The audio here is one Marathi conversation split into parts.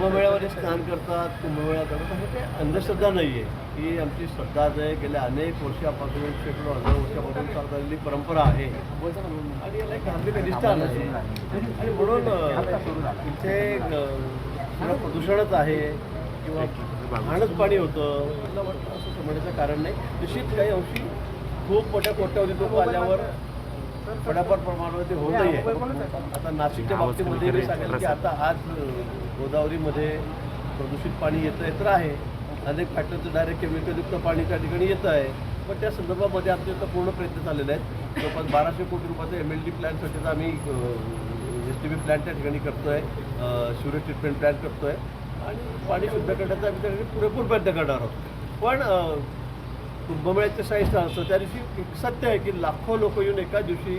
करतात कुंभमेळा करतात हे ते अंधश्रद्धा नाही आहे ही आमची श्रद्धाच आहे. गेल्या अनेक वर्षापासून शेकडो हजार वर्षापासून चालत आलेली परंपरा आहे. आणि याला एक धार्मिक अधिष्ठान आहे आणि म्हणून इथे प्रदूषणच आहे. किंवा घाणच पाणी होतं. मला वाटतं असं समजण्याचं कारण नाही. निश्चित काही अंशी खूप मोठ्या कोट्यावधी लोक आल्यावर थोड्याफार प्रमाणावर ते होत नाही आहे. आता नाशिकच्या बाबतीमध्ये मी सांगेल की आता आज गोदावरीमध्ये प्रदूषित पाणी येतं येत आहे. अनेक फॅक्टरीचं डायरेक्ट केमिकलयुक्त पाणी त्या ठिकाणी येतं आहे. पण त्या संदर्भामध्ये आमचे आता पूर्ण प्रयत्न चाललेले आहेत. जवळपास बाराशे कोटी रुपयाचा एम एल डी प्लॅनसाठीचा आम्ही एस टी बी प्लॅन त्या ठिकाणी करतो आहे शिवरेज ट्रीटमेंट प्लॅन करतो आहे आणि पाणी शुद्ध करण्याचा आम्ही त्या ठिकाणी पुरेपूर प्रयत्न करणार आहोत. पण कुंभमेळ्याच्या कुंभमेळ्याचं स्थान असतं. त्या दिवशी एक सत्य आहे की लाखो लोक येऊन एका दिवशी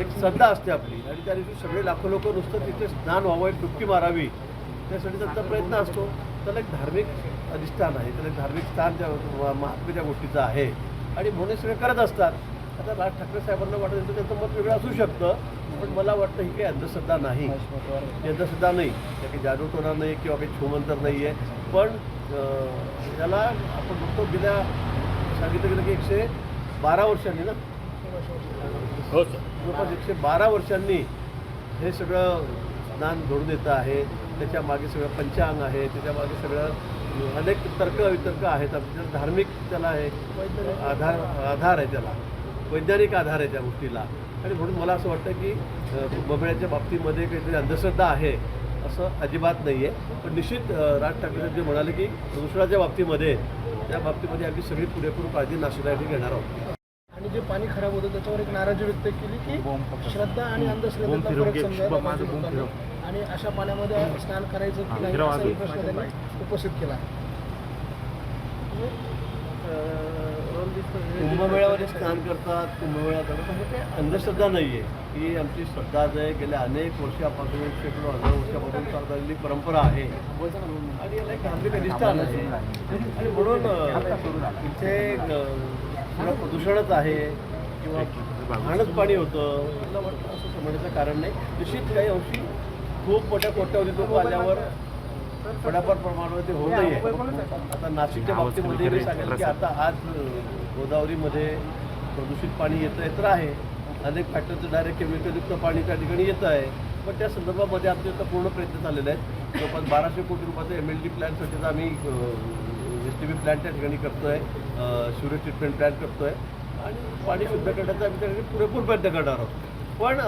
एक श्रद्धा असते आपली. आणि त्या दिवशी सगळे लाखो लोक नुसतं तिथे स्नान व्हावं एक डुबकी मारावी. त्यासाठी त्यांचा प्रयत्न असतो. त्याला एक धार्मिक अधिष्ठान आहे. त्याला एक धार्मिक स्थान त्या महात्म्य त्या गोष्टीचं आहे. आणि म्हणून सगळे करत असतात. आता राज ठाकरे साहेबांना वाटत असतं त्यांचं मत वेगळं असू शकतं. पण मला वाटतं ही काही अंधश्रद्धा नाही. अंधश्रद्धा नाही. त्या काही जादूटोना नाही किंवा काही छोमंतर नाही आहे पण याला आपण बघतो गेल्या सांगितलं गेलं की एकशे बारा वर्षांनी ना? हो सर. जवळपास एकशे बारा वर्षांनी हे सगळं ज्ञान घडून येतं आहे. त्याच्यामागे सगळं पंचांग आहे. त्याच्यामागे सगळं अनेक तर्क वितर्क आहेत. धार्मिक त्याला आहे. आधार आधार आहे त्याला. वैज्ञानिक आधार आहे त्या गोष्टीला. आणि म्हणून मला असं वाटतं की अ, कुंभमेळ्याच्या बाबतीमध्ये काहीतरी अंधश्रद्धा आहे. असं अजिबात नाही आहे पण निश्चित राज ठाकरे जे म्हणाले की प्रदूषणाच्या बाबतीमध्ये त्या बाबतीमध्ये आम्ही सगळी पुरेपूर काळजी नाशिकसाठी घेणार आहोत. आणि जे पाणी खराब होतं त्याच्यावर एक नाराजी व्यक्त केली की श्रद्धा आणि लोकांनी. आणि अशा पाण्यामध्ये स्नान करायचं की नाही. प्रश्न त्यांनी उपस्थित केला. कुंभमेळ्यामध्ये स्नान करतात कुंभमेळा करतात हे काही अंधश्रद्धा नाही आहे ही आमची श्रद्धाच आहे. गेल्या अनेक वर्षापासून शेकडो हजार वर्षापासून चालत आलेली परंपरा आहे. आणि याला एक आहे. आणि म्हणून इथे थोडं प्रदूषणच आहे. किंवा घाणच पाणी होतं. मला वाटतं असं समजण्याचं कारण नाही. निश्चित काही अंशी खूप मोठ्या कोट्यावधी लोक आल्यावर थोड्याफार प्रमाणावर ते होत नाही आहे. आता नाशिकच्या बाबतीमध्ये मी सांगेल की आता आज गोदावरीमध्ये प्रदूषित पाणी येतं येत आहे. अनेक फॅक्टरीचं डायरेक्ट केमिकलयुक्त पाणी त्या ठिकाणी येतं आहे. पण त्या संदर्भामध्ये आमचे आता पूर्ण प्रयत्न चाललेले आहेत. जवळपास बाराशे कोटी रुपयाचा एम एल डी प्लॅनसाठीचा आम्ही एस टी बी प्लॅन त्या ठिकाणी करतो आहे शिवरेज ट्रीटमेंट प्लॅन करतो आहे आणि पाणी शुद्ध करण्याचा आम्ही त्या ठिकाणी पुरेपूर प्रयत्न करणार आहोत. पण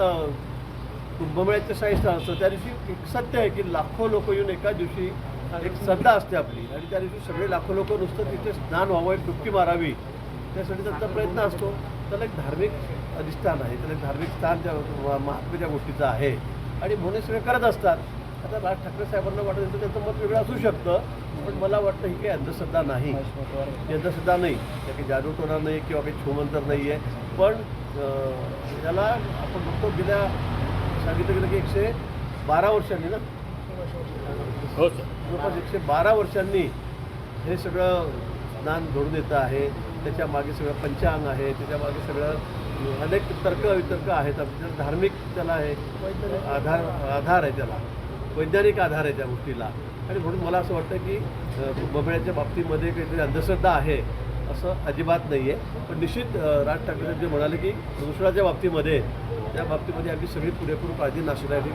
कुंभमेळ्याच्या कुंभमेळ्याचं असतं. त्या दिवशी एक सत्य आहे की लाखो लोक येऊन एका दिवशी एक श्रद्धा असते आपली. आणि त्या दिवशी सगळे लाखो लोक नुसतं तिथे स्नान व्हावं एक डुबकी मारावी. त्यासाठी त्यांचा प्रयत्न असतो. त्याला एक धार्मिक अधिष्ठान आहे. त्याला एक धार्मिक स्थान त्या महात्म्य त्या गोष्टीचं आहे. आणि म्हणून सगळे करत असतात. आता राज ठाकरे साहेबांना वाटत असेल तर त्यांचं मत वेगळं असू शकतं. पण मला वाटतं ही काही अंधश्रद्धा नाही. अंधश्रद्धा नाही. त्या काही होणार नाही किंवा काही छोमंतर नाही आहे पण त्याला आपण बघतो बिना सांगितलं गेलं की एकशे बारा वर्षांनी ना? हो सर. जवळपास एकशे बारा वर्षांनी हे सगळं ज्ञान घडून येतं आहे. त्याच्यामागे सगळं पंचांग आहे. त्याच्यामागे सगळं अनेक तर्क वितर्क आहेत. आपल्या धार्मिक त्याला आहे. आधार आधार आहे त्याला. वैज्ञानिक आधार आहे त्या गोष्टीला. आणि म्हणून मला असं वाटतं की अ, कुंभमेळ्याच्या बाबतीमध्ये काहीतरी अंधश्रद्धा आहे. असं अजिबात नाही आहे पण निश्चित राज ठाकरे जे म्हणाले की प्रदूषणाच्या बाबतीमध्ये त्या बाबतीमध्ये आम्ही सगळी पुरेपूर काळजी नाशिकसाठी